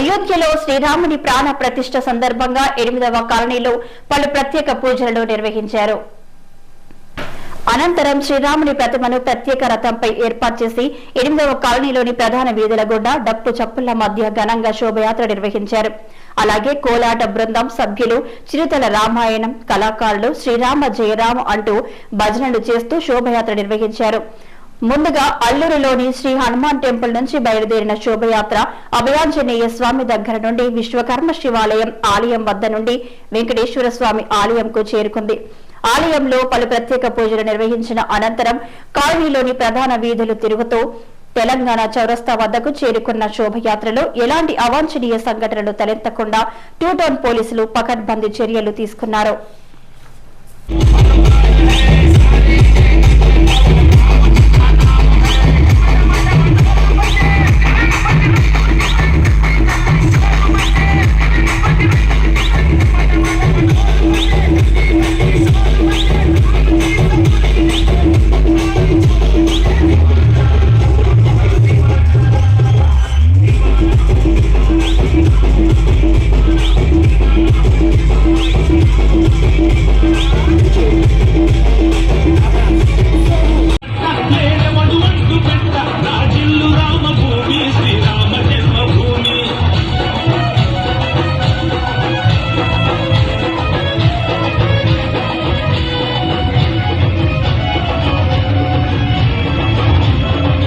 అయోధ్యలో శ్రీరాముని ప్రాణ ప్రతిష్ట సందర్భంగా ఎనిమిదవ కాలనీలో పలు ప్రత్యేక పూజలను నిర్వహించారు. అనంతరం శ్రీరాముని ప్రతిమను ప్రత్యేక రథంపై ఏర్పాటు చేసి ఎనిమిదవ కాలనీలోని ప్రధాన వీధుల గుండా డప్పు చప్పుల మధ్య ఘనంగా శోభయాత్ర నిర్వహించారు. అలాగే కోలాట బృందం సభ్యులు చిరుతల రామాయణం కళాకారులు శ్రీరామ జయరామ అంటూ భజనలు చేస్తూ శోభయాత్ర నిర్వహించారు. ముందుగా అల్లూరులోని శ్రీ హనుమాన్ టెంపుల్ నుంచి బయలుదేరిన శోభయాత్ర అభయాంజనేయ స్వామి దగ్గర నుండి విశ్వకర్మ శివాలయం ఆలయం వద్ద నుండి వెంకటేశ్వర స్వామి ఆలయంకు చేరుకుంది. ఆలయంలో పలు ప్రత్యేక పూజలు నిర్వహించిన అనంతరం కాలనీలోని ప్రధాన వీధులు తిరుగుతూ తెలంగాణ చౌరస్తా వద్దకు చేరుకున్న శోభయాత్రలో ఎలాంటి అవాంఛనీయ సంఘటనలు తలెత్తకుండా టూ టౌన్ పోలీసులు పకడ్బందీ చర్యలు తీసుకున్నారు.